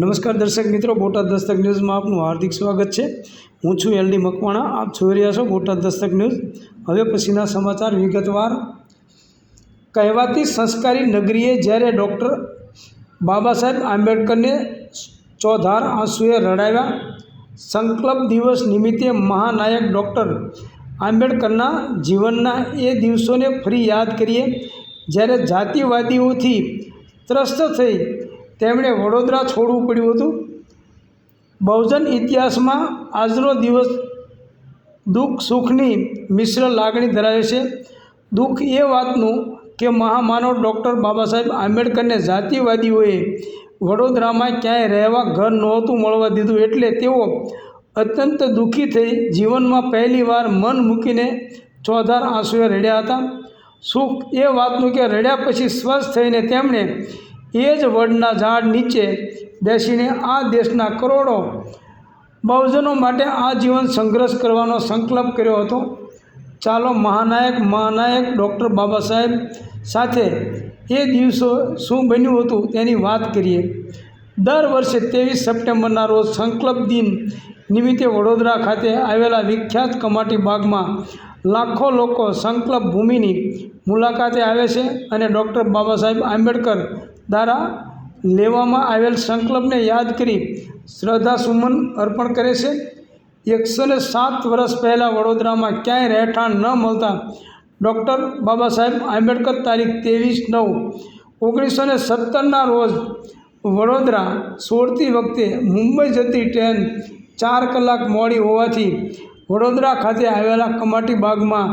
નમસ્કાર દર્શક મિત્રો, બોટાદ દસ્તક ન્યૂઝમાં આપનું હાર્દિક સ્વાગત છે. હું છું એલડી મકવાણા, આપ જોઈ રહ્યા છો બોટાદ દસ્તક ન્યૂઝ. હવે પછીના સમાચાર વિગતવાર. કહેવાતી સંસ્કારી નગરીએ જ્યારે ડૉક્ટર બાબા સાહેબ આંબેડકરને ચોધાર આંસુએ રડાવ્યા, સંકલ્પ દિવસ નિમિત્તે મહાનાયક ડૉક્ટર આંબેડકરના જીવનના એ દિવસોને ફરી યાદ કરીએ, જ્યારે જાતિવાદીઓથી ત્રસ્ત થઈ તેમણે વડોદરા છોડવું પડ્યું હતું. બહુજન ઇતિહાસમાં આજનો દિવસ દુઃખ, સુખની મિશ્ર લાગણી ધરાવે છે. દુઃખ એ વાતનું કે મહામાનવ ડૉક્ટર બાબા સાહેબ આંબેડકરને જાતિવાદીઓએ વડોદરામાં ક્યાંય રહેવા ઘર નહોતું મળવા દીધું એટલે તેઓ અત્યંત દુઃખી થઈ જીવનમાં પહેલીવાર મન મૂકીને ચોધાર આંસુએ રડ્યા હતા. સુખ એ વાતનું કે રડ્યા પછી સ્વસ્થ થઈને તેમણે એ જ વડના ઝાડ નીચે બેસીને આ દેશના કરોડો બહુજનો માટે આજીવન સંઘર્ષ કરવાનો સંકલ્પ કર્યો હતો. ચાલો મહાનાયક મહાનાયક ડૉક્ટર બાબા સાહેબ સાથે એ દિવસો શું બન્યું હતું તેની વાત કરીએ. દર વર્ષે ત્રેવીસ સપ્ટેમ્બરના રોજ સંકલ્પ દિન નિમિત્તે વડોદરા ખાતે આવેલા વિખ્યાત કમાટી બાગમાં લાખો લોકો સંકલ્પ ભૂમિની મુલાકાતે આવે છે અને ડૉક્ટર બાબા સાહેબ આંબેડકર દ્વારા લેવામાં આવેલ સંકલ્પને યાદ કરી શ્રદ્ધાસુમન અર્પણ કરે છે. એકસો ને સાત વર્ષ પહેલાં વડોદરામાં ક્યાંય રહેઠાણ ન મળતા ડૉક્ટર બાબા સાહેબ આંબેડકર તારીખ ત્રેવીસ નવ ઓગણીસો ને સત્તરના રોજ વડોદરા છોડતી વખતે મુંબઈ જતી ટ્રેન ચાર કલાક મોડી હોવાથી વડોદરા ખાતે આવેલા કમાટી બાગમાં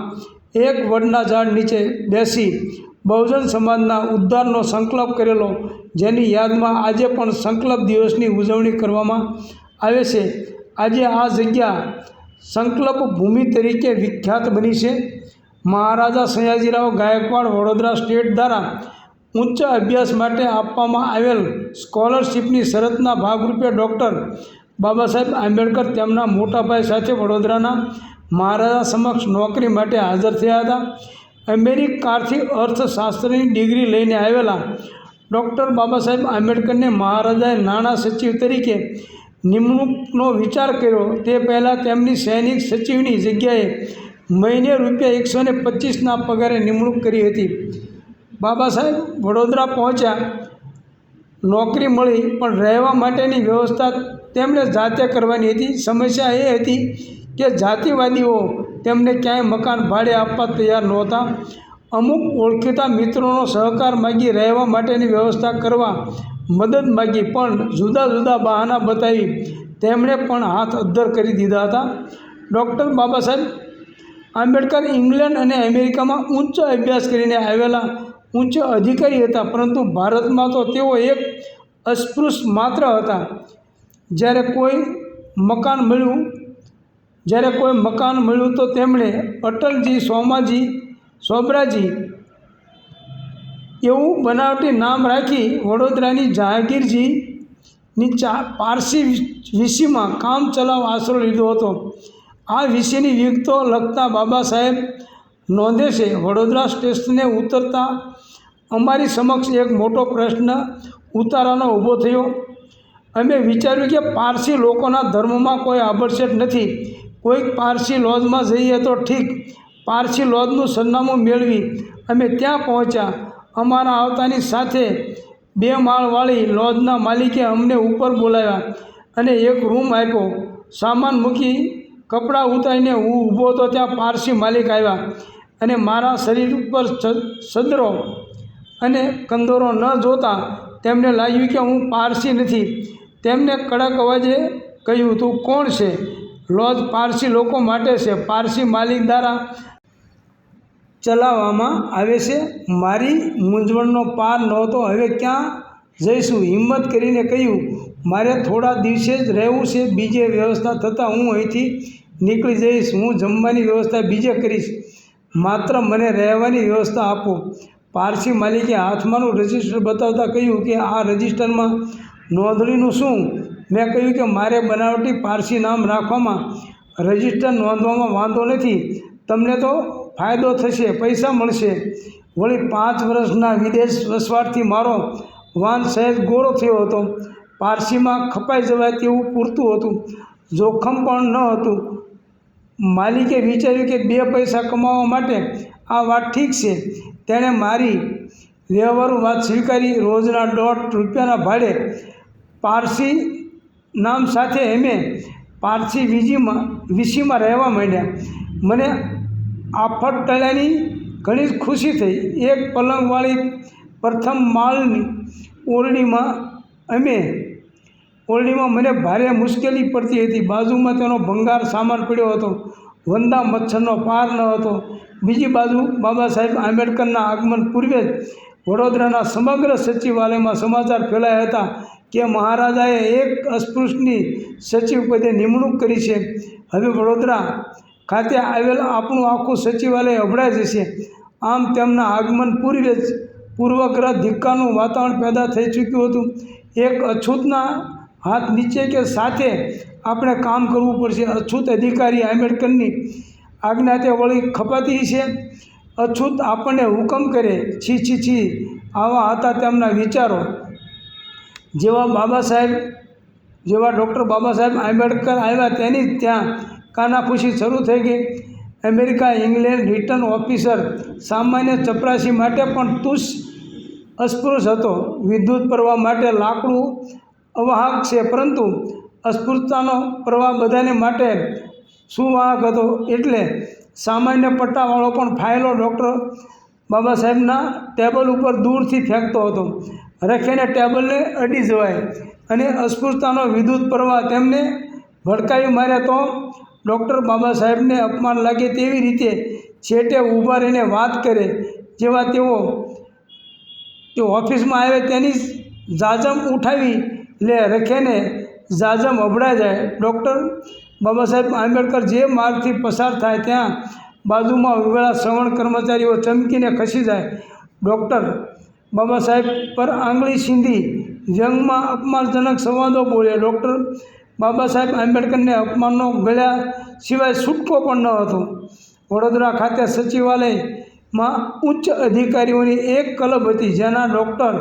એક વડના ઝાડ નીચે બેસી બહુજન સમાજના ઉદ્ધારનો સંકલ્પ કરેલો, જેની યાદમાં આજે પણ સંકલ્પ દિવસની ઉજવણી કરવામાં આવે છે. આજે આ જગ્યા સંકલ્પ ભૂમિ તરીકે વિખ્યાત બની છે. મહારાજા સયાજીરાવ ગાયકવાડ વડોદરા સ્ટેટ દ્વારા ઉચ્ચ અભ્યાસ માટે આપવામાં આવેલ સ્કોલરશિપની શરતના ભાગરૂપે ડૉક્ટર બાબા સાહેબ આંબેડકર તેમના મોટાભાઈ સાથે વડોદરાના મહારાજા સમક્ષ નોકરી માટે હાજર થયા હતા. અમેરિકાથી અર્થશાસ્ત્રની ડિગ્રી લઈને આવેલા ડૉક્ટર બાબા સાહેબ આંબેડકરને મહારાજાએ નાણાં સચિવ તરીકે નિમણૂકનો વિચાર કર્યો. તે પહેલાં તેમની સૈનિક સચિવની જગ્યાએ મહિને રૂપિયા એકસો ને પચીસના પગારે નિમણૂક કરી હતી. બાબા સાહેબ વડોદરા પહોંચ્યા. નોકરી મળી, પણ રહેવા માટેની વ્યવસ્થા તેમણે જાતે કરવાની હતી. સમસ્યા એ હતી કે જાતિવાદીઓ તેમને ક્યાંય મકાન ભાડે આપવા તૈયાર નહોતા. અમુક ઓળખીતા મિત્રોનો સહકાર માગી રહેવા માટેની વ્યવસ્થા કરવા મદદ માગી, પણ જુદા જુદા બહાના બતાવી તેમણે પણ હાથ અદ્ધર કરી દીધા હતા. ડૉક્ટર બાબા સાહેબ, આંબેડકર ઇંગ્લેન્ડ અને અમેરિકામાં ઉચ્ચ અભ્યાસ કરીને આવેલા ઉચ્ચ અધિકારી હતા, પરંતુ ભારતમાં તો તેઓ એક અસ્પૃશ્ય માત્ર હતા. જ્યારે કોઈ મકાન મળ્યું જ્યારે કોઈ મકાન મળ્યું તો તેમણે અટલજી, સોમાજી, સોબરાજી એવું બનાવટી નામ રાખી વડોદરાની જહાંગીરજીની ચા પારસી વિષયમાં કામ ચલાવ આશરો લીધો હતો. આ વિશેની વિગતો લખતા બાબા સાહેબ નોંધે છે, વડોદરા સ્ટેશને ઉતરતા અમારી સમક્ષ એક મોટો પ્રશ્ન ઉતારાનો ઊભો થયો. અમે વિચાર્યું કે પારસી લોકોના ધર્મમાં કોઈ આભડછેટ નથી. કોઈક પારસી લોજમાં જઈએ તો ઠીક. પારસી લોજનું સરનામું મેળવી અમે ત્યાં પહોંચ્યા. અમારા આવતાની સાથે બે માળવાળી લોજના માલિકે અમને ઉપર બોલાવ્યા અને એક રૂમ આપ્યો. સામાન મૂકી કપડાં ઉતારીને હું ઊભો હતો ત્યાં પારસી માલિક આવ્યા અને મારા શરીર ઉપર સદરો અને કંદોરો ન જોતા તેમને લાગ્યું કે હું પારસી નથી. તેમને કડક અવાજે કહ્યું, તું કોણ છે? લોજ પારસી લોકો માટે છે. પારસી માલિક દ્વારા ચલાવવામાં આવે છે. મારી મૂંઝવણનો પાર નહોતો. હવે ક્યાં જઈશું? હિંમત કરીને કહ્યું, મારે થોડા દિવસે જ રહેવું છે. બીજે વ્યવસ્થા થતાં હું અહીંથી નીકળી જઈશ. હું જમવાની વ્યવસ્થા બીજે કરીશ. માત્ર મને રહેવાની વ્યવસ્થા આપો. પારસી માલિકે હાથમાંનું રજિસ્ટર બતાવતા કહ્યું કે, આ રજિસ્ટરમાં નોંધણીનું શું? મેં કહ્યું કે મારે બનાવટી પારસી નામ રાખવામાં રજિસ્ટર નોંધવામાં વાંધો નથી. તમને તો ફાયદો થશે, પૈસા મળશે. વળી પાંચ વર્ષના વિદેશ વસવાટથી મારો વાન સહેજ ગોળો થયો હતો. પારસીમાં ખપાઈ જવાય તેવું પૂરતું હતું. જોખમ પણ ન હતું. માલિકે વિચાર્યું કે બે પૈસા કમાવા માટે આ વાત ઠીક છે. તેણે મારી વ્યવહારુ વાત સ્વીકારી. રોજના દોઢ રૂપિયાના ભાડે પારસી નામ સાથે એમે પારસી વીજીમાં, વીસીમાં રહેવા માંડ્યા. મને આફત ટળ્યાની ઘણી જ ખુશી થઈ. એક પલંગવાળી પ્રથમ માળની ઓરડીમાં અમે ઓરડીમાં મને ભારે મુશ્કેલી પડતી હતી. બાજુમાં તેનો ભંગાર સામાન પડ્યો હતો. વંદા મચ્છરનો પાર ન હતો. બીજી બાજુ બાબા સાહેબ આંબેડકરના આગમન પૂર્વે જ વડોદરાના સમગ્ર સચિવાલયમાં સમાચાર ફેલાયા હતા. કે મહારાજાએ એક અસ્પૃશ્યની સચિવ પદે નિમણૂક કરી છે. હવે વડોદરા ખાતે આવેલ આપણું આખું સચિવાલય અભડાઈ જશે. આમ તેમના આગમન પૂરી જ પૂર્વગ્રહ ધિક્કાનું વાતાવરણ પેદા થઈ ચૂક્યું હતું. એક અછૂતના હાથ નીચે કે સાથે આપણે કામ કરવું પડશે. અછૂત અધિકારી આંબેડકરની આજ્ઞા તે વળી ખપાતી છે. અછૂત આપણને હુકમ કરે. છી છી છી. આવા હતા તેમના વિચારો. જેવા બાબા સાહેબ, જેવા ડૉક્ટર બાબા સાહેબ આંબેડકર આવ્યા તેની જ ત્યાં કાનાફૂસી શરૂ થઈ ગઈ. અમેરિકા, ઇંગ્લેન્ડ રિટર્ન ઓફિસર, સામાન્ય ચપરાસી માટે પણ તુષ અસ્પૃશ હતો. વિદ્યુત પ્રવાહ માટે લાકડું અવાહક છે, પરંતુ અસ્પૃશ્યતાનો પ્રવાહ બધાને માટે સુવાહક હતો. એટલે સામાન્ય પટ્ટાવાળો પણ ફાઇલો ડૉક્ટર બાબા સાહેબના ટેબલ ઉપર દૂરથી ફેંકતો હતો. રખીને ટેબલને અડી જવાય અને અસ્પૃશ્યતાનો વિદ્યુત પ્રવાહ તેમને ભડકાવી મારે તો ડૉક્ટર બાબા સાહેબને અપમાન લાગે તેવી રીતે છેટે ઊભા રહીને વાત કરે, જેવા તેઓ તે ઓફિસમાં આવે તેની જાજમ ઉઠાવી લે, રખેને જાજમ અભડાઈ જાય. ડૉક્ટર બાબા સાહેબ આંબેડકર જે માર્ગથી પસાર થાય ત્યાં બાજુમાં ઉભેલા શ્રવણ કર્મચારીઓ ચમકીને ખસી જાય. ડૉક્ટર બાબા સાહેબ પર આંગળી સીંધી, જંગમાં અપમાનજનક સંવાદો બોલ્યા. ડૉક્ટર બાબા સાહેબ આંબેડકરને અપમાનનો ગળ્યા સિવાય છૂટકો પણ ન હતો. વડોદરા ખાતે સચિવાલયમાં ઉચ્ચ અધિકારીઓની એક ક્લબ હતી, જેના ડૉક્ટર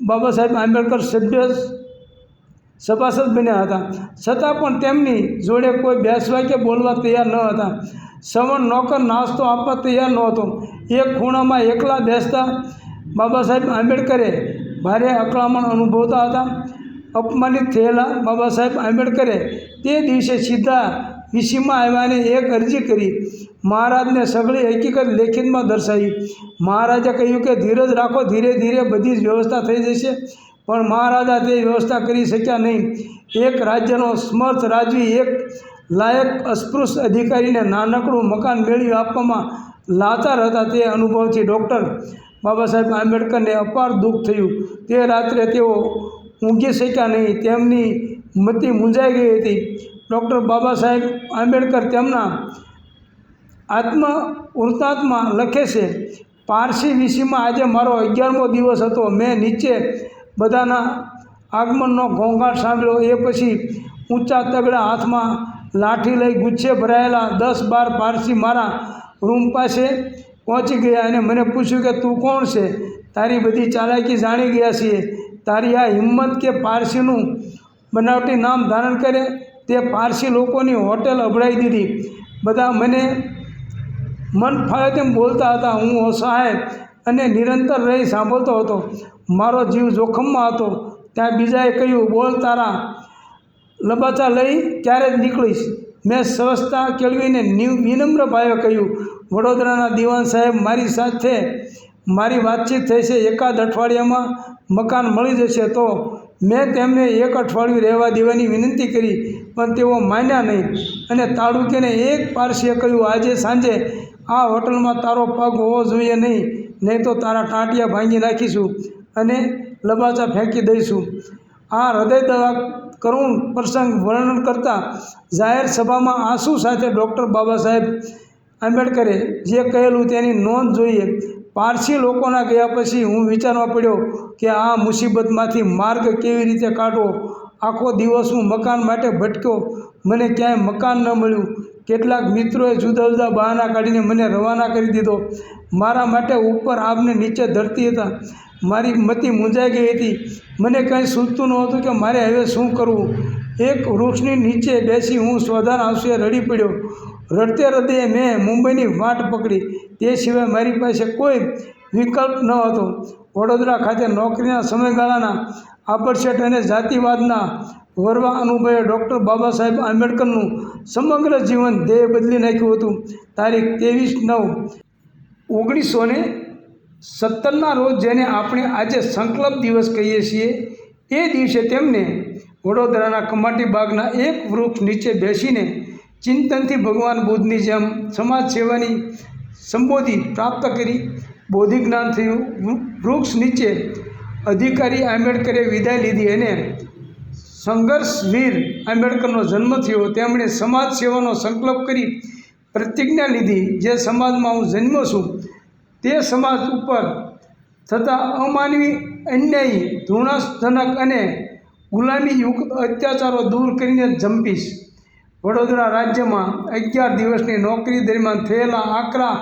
બાબા સાહેબ આંબેડકર સભ્ય સભાસદ બન્યા હતા. છતાં પણ તેમની જોડે કોઈ બેસવા કે બોલવા તૈયાર ન હતા. સવર્ણ નોકર, નાસ્તો આપવા તૈયાર નહોતો એક ખૂણામાં એકલા બેસતા બાબા સાહેબ આંબેડકરે ભારે અકળામણ અનુભવતા હતા. અપમાનિત થયેલા બાબા સાહેબ આંબેડકરે તે દિવસે સીધા વીસીમાં આવ્યાને એક અરજી કરી. મહારાજને સગળી હકીકત લેખિતમાં દર્શાવી. મહારાજે કહ્યું કે, ધીરજ રાખો, ધીરે ધીરે બધી જ વ્યવસ્થા થઈ જશે. પણ મહારાજા તે વ્યવસ્થા કરી શક્યા નહીં. એક રાજ્યનો સમર્થ રાજવી, એક લાયક, અસ્પૃશ્ય અધિકારીને નાનકડું મકાન મેળવી આપવામાં લાચાર હતા તે અનુભવથી ડૉક્ટર બાબા સાહેબ આંબેડકરને અપાર દુઃખ થયું. તે રાત્રે તેઓ ઊંઘી શક્યા નહીં. તેમની મતિ મૂંઝાઈ ગઈ હતી. ડૉક્ટર બાબા સાહેબ આંબેડકર તેમના આત્મ વૃત્તાંતમાં લખે છે, પારસી વિષયમાં આજે મારો અગિયારમો દિવસ હતો. મેં નીચે બધાના આગમનનો ઘોંઘાટ સાંભળ્યો. એ પછી ઊંચા તગડા હાથમાં લાઠી લઈ ગુચ્છે ભરાયેલા દસ બાર પારસી મારા રૂમ પાસે પહોંચી ગયા અને મને પૂછ્યું કે તું કોણ છે? તારી બધી ચાલાકી જાણી ગયા છીએ. તારી આ હિંમત કે પારસીનું બનાવટી નામ ધારણ કરે તે પારસી લોકોની હોટેલ અભડાઈ દીધી. બધા મને મન ફાવે તેમ બોલતા હતા. હું અસહાય અને નિરંતર રહી સાંભળતો હતો. મારો જીવ જોખમમાં હતો. ત્યાં બીજાએ કહ્યું, બોલ તારા લબાચા લઈ ક્યારે જ નીકળીશ? મેં સ્વસ્થતા કેળવીને વિનમ્ર ભાવે કહ્યું, વડોદરાના દિવાન સાહેબ મારી સાથે મારી વાતચીત થઈ છે એકાદ અઠવાડિયામાં મકાન મળી જશે તો મેં તેમને એક અઠવાડિયું રહેવા દેવાની વિનંતી કરી, પણ તેઓ માન્યા નહીં. અને તાળુકેને એક પારસીએ કહ્યું, આજે સાંજે આ હોટલમાં તારો પગ હોવો જોઈએ નહીં નહીં તો તારા ટાંટિયા ભાંગી નાખીશું અને લબાચા ફેંકી દઈશું. આ હૃદયદવા કરુણ પ્રસંગ વર્ણન કરતા જાહેર સભામાં આંસુ સાથે ડૉક્ટર બાબા સાહેબ આંબેડકરે જે કહેલું તેની નોંધ જોઈએ. પારસી લોકોના ગયા પછી હું વિચારવા પડ્યો કે આ મુસીબતમાંથી માર્ગ કેવી રીતે કાઢવો? આખો દિવસ હું મકાન માટે ભટક્યો. મને ક્યાંય મકાન ન મળ્યું. કેટલાક મિત્રોએ જુદા જુદા બહાના કાઢીને મને રવાના કરી દીધો. મારા માટે ઉપર આપને નીચે ધરતી હતા. મારી મતિ મૂંઝાઈ ગઈ હતી. મને કંઈ સૂચતું નહોતું કે મારે હવે શું કરવું. એક વૃક્ષની નીચે બેસી હું સ્વધાન આવશે રડી પડ્યો. રડતે રડતે મેં મુંબઈની વાટ પકડી. તે સિવાય મારી પાસે કોઈ વિકલ્પ ન હતો. વડોદરા ખાતે નોકરીના સમયગાળાના આપરછેટ અને જાતિવાદના વરવા અનુભવે ડૉક્ટર બાબા સાહેબ આંબેડકરનું સમગ્ર જીવન ધ્યેય બદલી નાખ્યું હતું. તારીખ ત્રેવીસ નવ, ઓગણીસો ને સત્તરના રોજ જેને આપણે આજે સંકલ્પ દિવસ કહીએ છીએ, એ દિવસે તેમને વડોદરાના કમાટી બાગના એક વૃક્ષ નીચે બેસીને ચિંતનથી ભગવાન બુદ્ધની જેમ સમાજ સેવાની સંબોધી પ્રાપ્ત કરી. બોધિ જ્ઞાન થયું. વૃક્ષ નીચે અધિકારી આંબેડકરે વિદાય લીધી અને સંઘર્ષવીર આંબેડકરનો જન્મ થયો. તેમણે સમાજ સેવાનો સંકલ્પ કરી પ્રતિજ્ઞા લીધી. જે સમાજમાં હું જન્મ્યો છું તે સમાજ ઉપર થતા અમાનવી, અન્યાયી ધૃણાજનક અને ગુલામીયુક્ત અત્યાચારો દૂર કરીને જંપીશ. વડોદરા રાજ્યમાં અગિયાર દિવસની નોકરી દરમિયાન થયેલા આકરા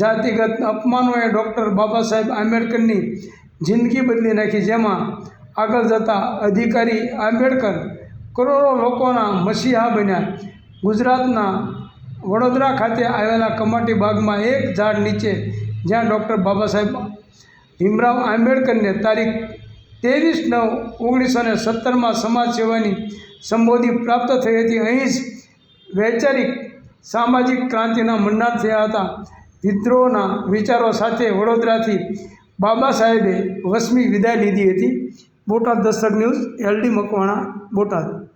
જાતિગત અપમાનોએ ડૉક્ટર બાબા સાહેબ આંબેડકરની જિંદગી બદલી નાખી, જેમાં આગળ જતા અધિકારી આંબેડકર કરોડો લોકોના મસીહા બન્યા. ગુજરાતના વડોદરા ખાતે આવેલા કમાટી બાગમાં એક ઝાડ નીચે જ્યાં ડૉક્ટર બાબા સાહેબ ભીમરાવ આંબેડકરને તારીખ ત્રેવીસ નવ ઓગણીસો ને સત્તરમાં સમાજ સેવાની સંબોધી પ્રાપ્ત થઈ હતી. અહીં જ વૈચારિક સામાજિક ક્રાંતિના મંડાણ થયા હતા. વિદ્રોહના વિચારો સાથે વડોદરાથી બાબા સાહેબે વસમી વિદાય લીધી હતી. Botad દસ્તક news, LD Makwana, Botad.